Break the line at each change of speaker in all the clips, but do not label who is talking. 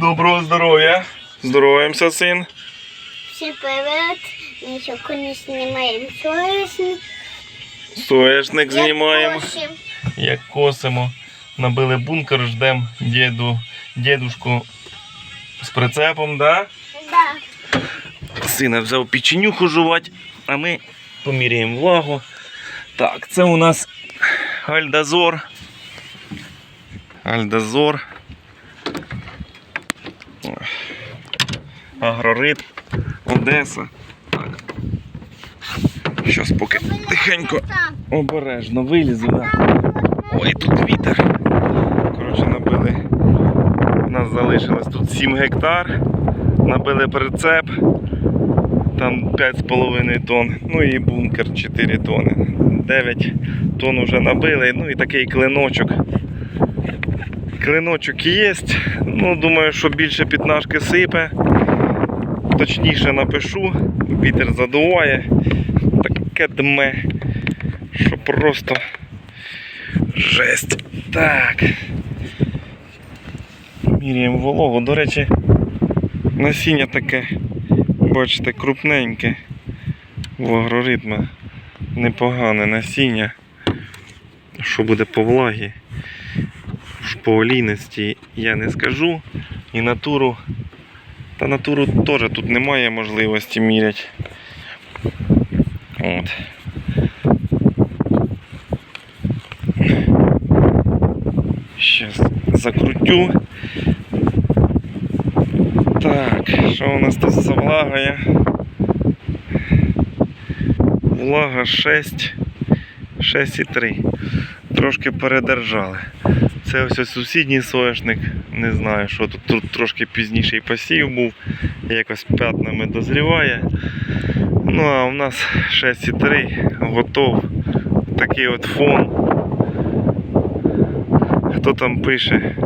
Доброго здоров'я. Здороваємося, син.
Всім привіт. Ми сьогодні знімаємо соєшник.
Соєшник знімаємо.
косим.
Як косимо. Набили бункер, ждемо діду, дідушку з прицепом, да?
Да.
Сина взяв печенюху жувати, а ми поміряємо влагу. Так, це у нас Альдазор. Альдазор. Агрорит. Одеса. Так. Щас поки тихенько обережно вилізу. Да. Ой, тут вітер. Коротше, набили. У нас залишилось тут 7 гектар. Набили прицеп. Там 5,5 тонн. Ну і бункер 4 тонни. 9 тонн вже набили. Ну і такий клиночок. Клиночок є. Ну, думаю, що більше п'ятнашки сипе. Точніше напишу. Вітер задуває. Таке дме. Що просто жесть. Так. Міряємо вологу. До речі, насіння таке, бачите, крупненьке. В агроритма непогане насіння. Що буде по влагі, по олійності я не скажу. І натуру. Та натуру теж тут немає можливості міряти. От. Щас закрутю. Так, що у нас тут за влагою? Влага 6, 6,3. Трошки передержали. Це ось сусідній соняшник. Не знаю, що тут, тут трошки пізніший посів був. Якось п'ятнами дозріває. Ну а у нас 6,3 готов. Такий от фон. Хто там пише?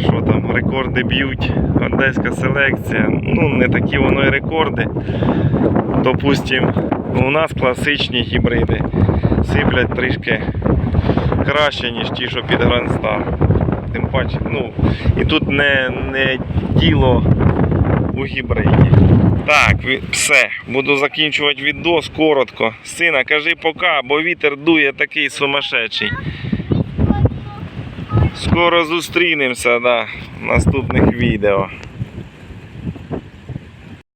Що там, рекорди б'ють, одеська селекція. Ну, не такі воно і рекорди. Допустим, у нас класичні гібриди сиплять трішки краще, ніж ті, що під Star. Тим паче, ну, і тут не, не діло у гібриді. Так, все, буду закінчувати відос коротко. Сина, кажи пока, бо вітер дує такий сумасшедший. Скоро зустрінемося да, в наступних відео.